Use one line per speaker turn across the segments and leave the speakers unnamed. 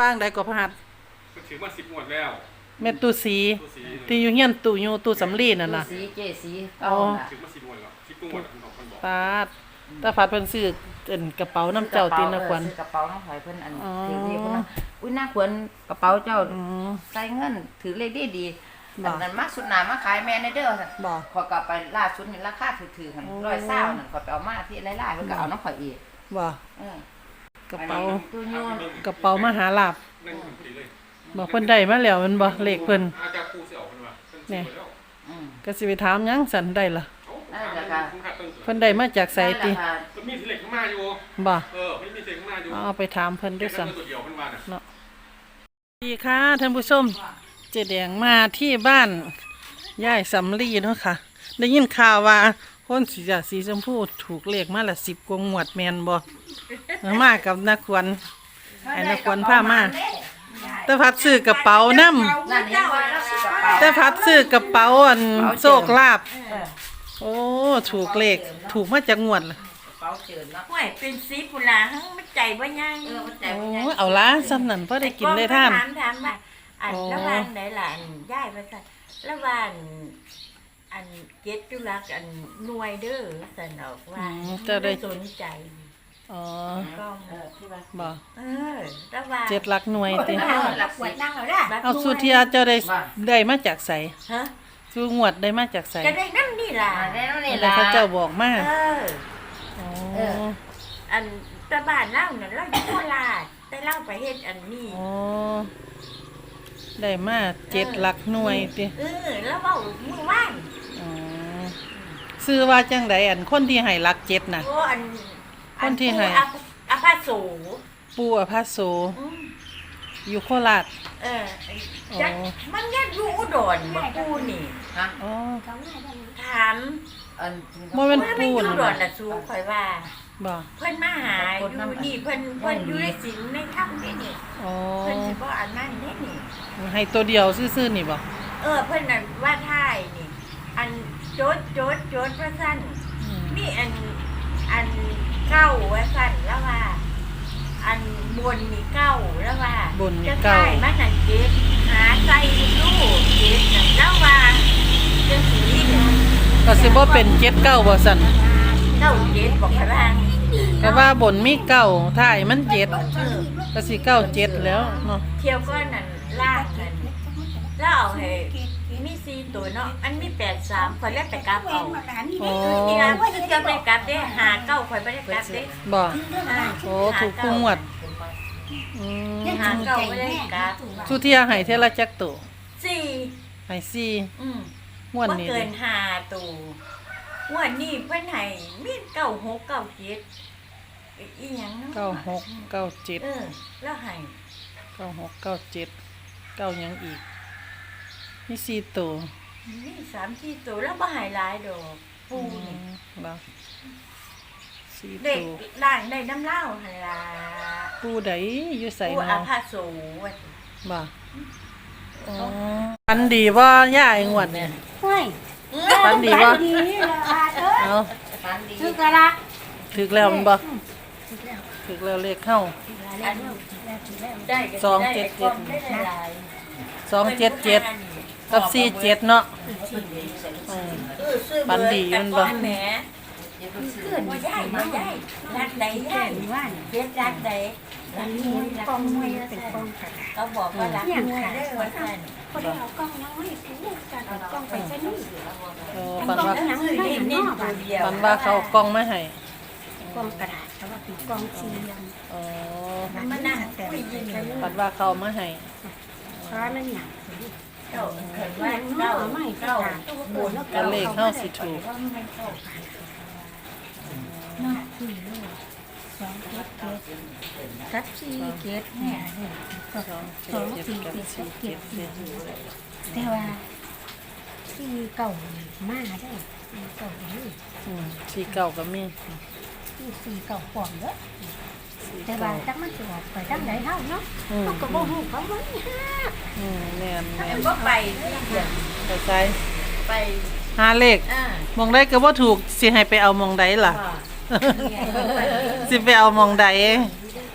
ว่างใดก็พหัส
ก็ถือมาสิบงวดแล้ว
แม่ตู้สี
ตัวสี
ที่อยู่เฮียนตู้อยู่ตู้สำลีนั่นน่ะ
สีเจสีเก่าน่ะ
ถือมาสิบงวดแล้วสิบงวดแล้วคุณบอกคุณบอก
ปาดตาผัดเพิ่นซื้อเป็นกระเป๋าน้ำเจ้าตีนนะควัน
ซื้อกระเป๋าน้องหอยเพิ่นอัน
อ๋อ
ถือเลขเพิ่นน่ะอุ้ยน่าควรกระเป๋าเจ้า
อืม
ใส่เงินถือเลขดีดี
บ่
อันนั้นมาสุดหนามาขายแม่ในเด้อซั่น
บ่
ขอยกลับไปล่าสุดนี่ราคาถือๆหั่น
โอ้
ร้อยเศร้านั่นขอยไปเอามาที่ไล่ๆเพิ่นก็เอาน้องข่อยอีก
บ่
เออ ก
ระเป๋า
ตัวโยน
กระเป๋ามหาลาบ
นั่นคือพอดีเลย
บ่เพิ่นได้มาแล้วแมันบ่เลขเพิ่น
อาจารย์ครูเสี่ยวคนว่าเพิ่นซื้อไปแล้ว
อืม
ก็สิไปถามหยังสันได้ล่ะ
เอ้าถามคุณขาดต้น
เพิ่นได้มาจากไสติ
นั่นแหละค่ะ
มันมีเหล็กข้างหน้าอยู่
บ่
เออไม่มีเหล็กข้างหน้าอยู่
เอาไปถามเพิ่นด้วย
แค่
ซ้ำ
นั้นตัวเดียวเพิ่นว่าน่ะ
ดีค่ะท่านผู้ชมเจแดงมาที่บ้านย่ายสำลีเนาะค่ะ ได้ยินข่าวว่า คนสีจะสีชมพูถูกเลขมาละสิบกว่าหมวดแมนบ่มากับนักควนไอ้นักควนผ้ามาแต่พัดซื้อกระเป๋าน้
นั่นเห็นว่าเราซื้อกระเป๋าำ
แต่พัดซื้อกระเป๋าอันโชคลาภ
เออ
โอ้ถูกเลขถูกมาจากงวดล่ะ
กระเป๋าเจินเนาะ
ห่วยเป็นสีปุลาทั้งไม่ใจว่ายัง
เออมันใจ
โอ้
มันใหญ่
เอาละซ้ำนั่นพอได้กินได้ท่าน
ถามถามว่าอัน
โอ้
ระหว่างไหนล่ะอันย้ายไปสั่นระหว่าง อันเจ็ดจุลักอันหน่วยเด้อสันออกว่า
อืมเจะได้
สนใจ
อ๋อ
ก็
เออที่ว่า
บ่
เออระหว่าง
เจ็ดหลักหน่วยติ
เออหลักสิบ
นั่งเหรอ
เอาสุเทียเจ้าได้ได้มาจากไส
ฮะ
สูงวดได้มาจากไส
จะได้นั่นนี่ล่ะ
อ่าได้แล้วนี่
แล้
ล่ะ
วเขาเจ้าบอกมา
เออ
อ๋อ
เออ
อันตะบ้านเล่าเนี่ยเราอยู่โคราชแต่เล่าไปเฮ็ดอันนี้
อ๋อได้มาเจ็ดหลักหน่วยติ
เออแล้วเว้ามือว่าน
อ๋อ ซื้อว่าจังไดอันคนที่ให้หลักเจ็ดน่ะ
โอ้อัน
คนที่ให้
อันผู้อาภาโส
ปู่อภัสโส
อืม
อยู่โคราช
เออไอ้
อ๋อ
จักมันยัดอยู่อุดรบ่ปูนี่
ฮะ
อ๋อ
ถาม
อัน
บ่แม่น
ว่าไม่อยู่อุดรน่ะสู้ข่อยว่า
บ่
เพิ่นมาหาอยู่นี่เพิ่นเพิ่นอยู่ในศีลในถ้ำนี่นี่
อ๋อ
เพิ่นสิบ่อันนั้นนี่นี่
ให้ตัวเดียวซื่อๆนี่บ่
เออเพิ่นน่ะว่าท่ายนี่อันโจดโจดโจดว่าซั่น
อืม
มีอันอันเก้าว่าซั่นแล้วว่า อันบนนี่เก้าแล้วว่า
บนนี่
จะ
เก้า
ใช่มันนั่นเจ็ดหาใส่ลูกเจ็ดนั่นแล้วว่าจังสีเนี่ย
ก็สิบ่เป็นเจ็ดเก้าบ่สั่น
เก้าเจ็ดบอกให้ว่า
ก็ว่าบนมีเก้าท้ายมันเจ็ดก็สิเก้าเจ็ดแล้วเนาะ
เที่ยวก็นั่นลากนั่นแล้วเอาให้ มีสี่ตัวเนาะ อันมีแปดสามคนแรกแต่กราฟเอา
อ๋อ
นี่นะคือเที่ยวได้กราฟได้หาเก้าคนไม่ได้กราฟได้
บ่
อ่า
โอ้ถูกคู่งวดอืม
หาเก้าไม่ได้กราฟ
สุเทียให้เทยละจักตัว
สี่
ให้สี่
อืม
งวด
ว่า
นี้
เกิ
เด้
นห้าตัวงวดนี้เพิ่นให้มีเก้าหกเก้าเจ็ดอีหยังเนาะ
เก้าหกเก้าเจ็ด
เออ แล้วให้
เก้าหกเก้าเจ็ดเก้าหยังอีก มีสี่ตัว
นี่สามที่ตัวแล้วบ่ให้หลายดอก ปู
อื
นี่
มแล้วสี่
เด็ก
ตัว
ล่างได้น้ำเหล้าหั่นล่ะ
ปูใดอยู่ใส่
ปู
เนาะ
อาภาโสว่าสิ
บ่อ๋อปันดีว่าย่ายงวดเนี่ย
ห้วย
ปันดีว่า
ดีละเอ้ย
เอา
ฟันดี
คือกะละ
ถึกแล้วมันบ่ถึกแล้วเลขเข้า
อันได้ก็
สอง
ได้
เจ็ด
กล่อง
เจ็ด
ได้หลาย
สองเจ็ดเจ็ด กับสี่เจ็ดเนาะอืม
เออซื้อ
ปันดีมันบ่
แต่ก่อแหมเกินบ่ได้บ่ได้รักใดได้
ว่า
เฮ็ดรักใดรัก
มี
มวยรัก
กองม
ม
ว
วยย
เป็นกองกระดาษ
เขาบอกว่ารักมวยเด้อว่าซั่น
เขาได้เอากล้องน้อยกูจะเอากล้องไปซะนี่
เออปันว่า
ซื้อนี่นี่ตัวเดียว
ปันว่าเขาเอากล้องมาให้
กองกระดาษเขาว่าเป็นกองสี่เหลี่ยม
อ๋อ
มันมานั่งคุยยินกัน
ปันว่าเขาเอามาให้
เพราะมันหนัก
เจ้าเขินว่าเจ้าเจ้าบุญ
ก็เลขเข้าสิถูก
นอกคือลูกสองเจ็ดเจ็ดกับสี่เจ็ดเนี่ยก็
สอง
สอง
เจ็ด
สี่เจ็ด
สี่
เจ็ดแต่ว่าสี่เก่ามาได้สี่เก่านี่
อืมสี่เก้าก็มี
สี่เก่าก่อนเด้อ
สี่
แต่ว่า
เก้า
จักมันสิออกไปทางไหนเฮาเนาะ
อืม
เขาก็บ่ฮู้เขาว่า
อืมแม่นแม่น
ก็ไปที่เดียว
ไปใส่
ไป
หาเลข
อ่าม
องได้ก็บ่ถูกสิให้ไปเอามองใดล่ะ สิไปเอามองใด
เอ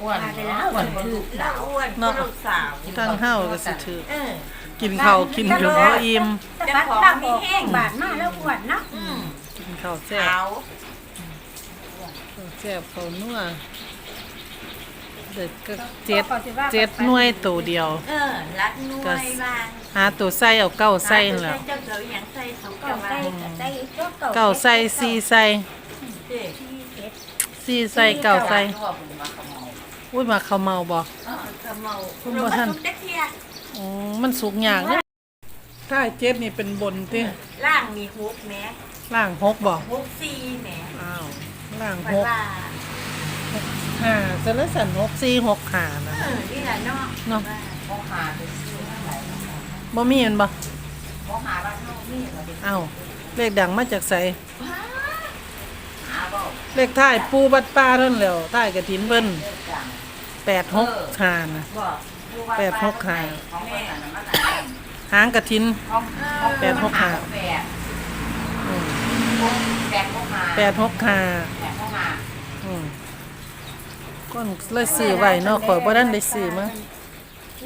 อ้วน
มาไปแล้ว
อ้วนคนลูก
แล้
สาวว
อ้วน
เนาะ
ลูกสาว
ตั้งเฮาก็สิถือ
เออ
กินข้าวกินขนมบ่อิ่ม
แต่บัดข้าวมีแห้งบาดมาแล้วอ้วนเนาะ
อืม
กินข้าวแซ่บ
ขาว
ข้าวแซ่บข้าวนัว เด็กก็เจ็ด
ก็สิว่า
เจ็ดหน่วยตัวเดียว
เออรัดนวลบาง
หาตัวใส่เอาเก้าใส่นั่นแหล้ว
เจ้าเก๋อยังใส่เขา
เก่า
เก่า
ใส่
ไว้
ก็ใส่ก็เก่า
เก้าใส่สี่ใส่
เจ๊
สี่เจ็ด
สี่ใส่เก้าใส่
ทั่วผมมาขโมย
อุ้ยมาข้าวเมาบ่
เออขมเมา
คุณบ่ทัน
เราก็ทุบตะเคียน
อ๋อมันสุกยากเด้ถ้าเจ็ดนี่เป็นบนติ
ล่างมีฮุกแหม
ล่างหกบ่
ฮุกซีแหม
อ้าวล่าง
เพ
ห
ราะ
ก
ว่า
ห้าจะละสันหกสี่หกห้านะ
เออนี่แหละเนาะ
เนาะ
ว่า
เขาหาไปซื้อเท่าไหร่
บ่มีแมันบ่
เขาหาบ้านเท่านี่เราไป
อ้าวเลขดังมาจากไส
หาบ่
เลขท้ายปูบัดป้าเท่านนแหล้วท้ายกระถินเบิ่น
เลิกจัง
แปดหกห้านะ
บอก
แปดหกหา
ของเพิ่นน่ะมันน่ะ
หางกระถิน
ของของ
แปดหกหา
แปด
อืม
แปดหกหา
แปดหกห้า
แปดหกหา
อืมก้อนเลยซื้อไว้เนาะข่อยบ่ทันได้ซื้อมา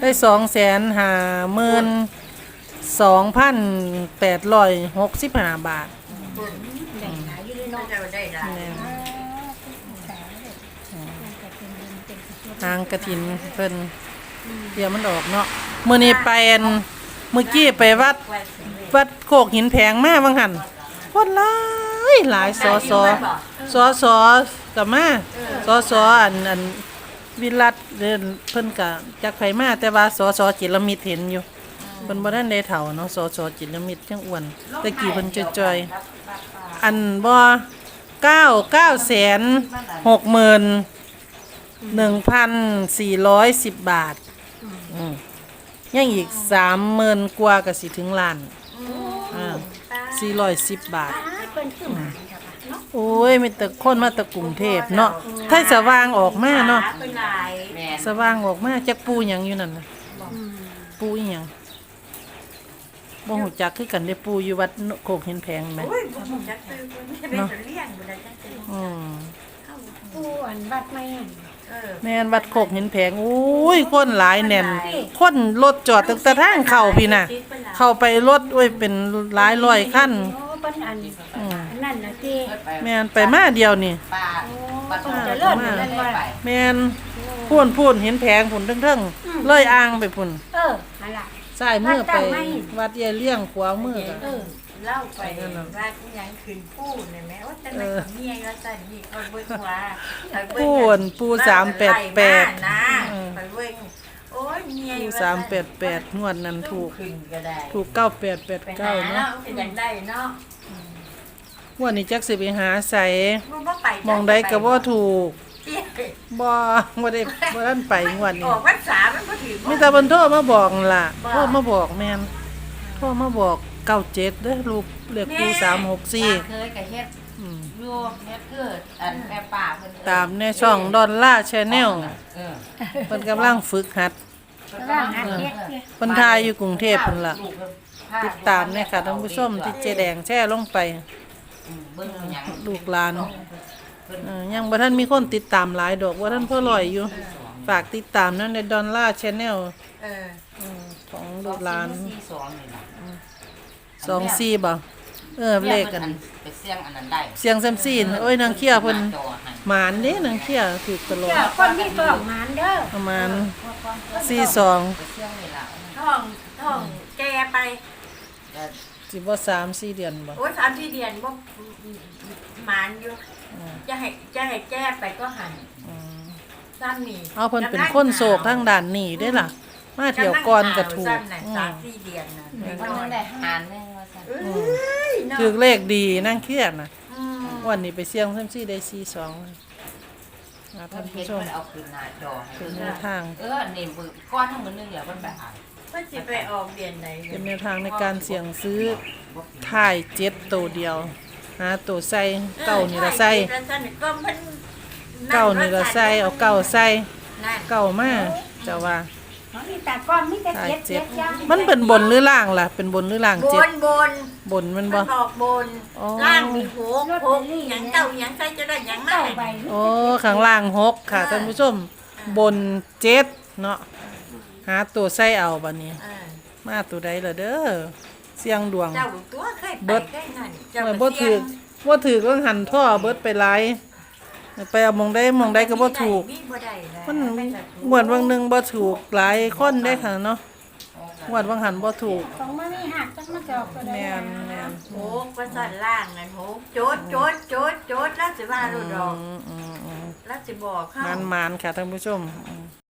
ได้สองแสนห้าหมื่นสองพันแปดร้อยหกสิบห้าบาท
แบ่งหลาง
กระถินเพิ่นเดี๋ยวมันออกเนาะมื้อนี้ไปอันเมื่อกี้ไปวัด วัดโคกหินแพงมาบางหัน คนหลายหลายสอสอสอสอกับมาสอสออันอันวิรัตเดินเพิ่นกะจักไผมาแต่ว่าสอสอจิรมิตรเห็นอยู่เพิ่นบ่ทันได้เฒ่าเนาะสอสอจิรมิตรจังอ้วนแต่กี้เพิ่นจ่อยๆอันบ่9 9แสน6หมื่น1,410บาทอืมยังอีก30,000กว่าก็สิถึงล้านอ่า สี่ร้อยสิบบาท
ๆอ้าเป็นคือหมาค่ะเนาะ
โอ้ยมีแต่คนมาแตะกรุงเทพเนาะไทยสว่างออกมาเนาะ
หเป็นหลาย
แม่น
สว่างออกมาจักปูหยังอยู่นั่นน่ะ
อืม
ปูอีหยังบ่ฮู้จักคือกันได้ปูอยู่วัดโคกเห็นแพงไหม
โอ้ยผมจะซื้อคนนี้เป็นตัวเลี้ยงเวลาจะซื้อ
อืม
ปูอันบัดไม่อัน
เออ
แม่นวัดโคกเห็นแพงโอ้ยคนหลายแน่นคนรถจอดตั้งแต่ทางเข้าพี่น่ะ เข้าไปรถโอ้ยเป็นหลายร้อยคัน
โอ้เป็นอัน
อืม
อันนั่นนะที่
เพิ่นไป
แม่นไปมาเดียวนี่
ป้าป้า
โอ้
ต้อง
จะ
จะ
เลิ
เลิ
ศ
ศ
นั่น
ไป
ว่า
ไป
แม่นพูนพูนเห็นแพงพุ่นเทิงๆเลยอ่างไปพุ่น
เอออันล่ะ
ซ้ายมือไป
วัดเจ้าไหม
วัดยายเลี้ยงขวามือก็
เออ
เล่าไปว่ายังคืนพูดเลยไหมว่าแต่ไม่กับเมียว่าแต่นี่เอาเบิ้งว่า
ปูนปูสามแปดแปด
นะไปเบิ้งโอ้ยเมีย
ปูสามแปดแปดงวดนั้นถูก
ขึ้นก็ได้
ถูกเก้าแปดแปด
ไป
เก้า
หา
เนาะ
เนาะเป็นอย่างได้เนาะ
งวดนี้จักสิไปหาใส่
มันบ่ไป
มองได้ก็บ่ถูก
เจี๊ยบ
บ่บ่ได้บ่ทันไปงวด
อ
นี้
อกพรรษามันก็ถือ
มีแต่เพิ่นโทรมาบอกนั่นล่ะโทรมาบอกแม่นโทรมาบอก เก้าเจ็ดเด้อรูปเลขปูสามหกสี่
ป้าเคยกับเฮ็ด
อืม
อยู่เฮ็ดคืออันแม่ป้าเพิ่นเอิ้น
ตามในช่องดอลลาร์ชาแนล
เออ
เพิ่นกำลังฝึกหัด
ร่างอันเฮ็ดเนี่ย
เพิ่นทายอยู่กรุงเทพเพิ่นล่ะ
ลูกเพิ่นพ
ติดตามเนี่ยค่ะท่านผู้ชมที่เจแดงแช่ลงไป
อืมเบิ่งเอาหยัง
ลูกหลานเอ่อยังบ่ท่านมีคนติดตามหลายดอกว่าท่านพ่อลอยอยู่ ฝากติดตามนั่นในดอนล่าชแนล
เออ
ของลูกหลาน
สี่สองนี่ล่ะ
สองสี่บ่เออเลขกัน
ไปเสี่ยงอันนั้นได้
เสียงแซมซีนโอ้ยนางเขี้ยเพิ่น
จอให้
หมานเด้นางเขี้ยถูกตลอด
เจ้าคนที่ต้องงานเด้อ
ประมาณ สี่สอง
ไปเสี่ยงนี่ล่ะ
ท่องท่องแกไป
แต่
สิบ่สามสี่เดือนบ่
โอ้ยสามที่เดียนบ่หมานอยู่จะให้จะให้แก้ไปก็หัน
อืม
ซ้ำนี่
เอาเพิ่นเป็นคนโศกทางด้านนี้ได้ล่ะ มาเที่ยวก่อนก็ถูก
ซ้ำน่ะ
อื
สามมที่เดียนน่ะ
เพิ่นยังได้หารหนึงว่าซั่น
เอ้ยเนาะ
ถือเลขดีนางเขี้ยน่ะ
อืม
วันนี้ไปเสี่ยงแซมซีได้สี่สองนะ
เพิ่
ท่านน
เฮ็
ผู้
ด
ชม
เพิ่นเอาคืนหน้าจอให้
เป็นแนวทาง
เออนี่มือก้อนทั้งมื้อนึงแล้วเพิ่นไปหา
เพิ่นสิไปออกเดือนไหน
เป็นแนวทางในการเสี่ยงซื้อถ่ายเจ็ดตัวเดียวหาตัวใส่เก้านี่ละใส่
เออช่ก็เพิ่น
เก้านี่ละใส่เอาเก้าใส่
นั่น
เก้ามาเจะว่า
เขามีแต่ก้อนมีแต่
ถ่าย
เจ็ด
เจ็
เจ็
ด
ดย่าง
มันเป็นบนหรือล่างล่ะ เป็นบนหรือล่าง
บ
เจ็ด
นบน
บนมัน
มั
บ่
นบอกบน
อ๋อ
ล่างมีหกหกหยังเก้าหยังใส่จะได้หยังมา
เก้าใบ
โอ้ข้างล่างหกค่ะท่านผู้ชม
เอ
บนเจ็ดเนาะหาตัวใส่เอาบัดนี้
อ่า
มาตัวใดล่ะเด้อเสียงดวง
เจ้าตัวเคย
เบิ
ไป
ด
ได้นั่นเจ้า
เมื่อ
ก็
บ่
เสี่
ถื
ย
องบ่ถือก็หันท่อเบิดไปหลาย ไปเอาหมองได้มองได้ก็บ่ถูก
มีบ่ได้แล้ว
มัน
ไม่ก็ถูก
งวดวังหนึงบ่ถูกหลายคนได้ค่ะเนาะงวดวังหันบ่ถูก
ของมันมีหักจังมาจอกก็ได้
แม่นแม่น
โหประสาทล่างนั่นโหโจดโจดโจดโจดแล้วสิว่ารู้ดอก
อืมอืมอืม
แล้วสิบอกเขา
มันมันๆค่ะท่านผู้ชมอืม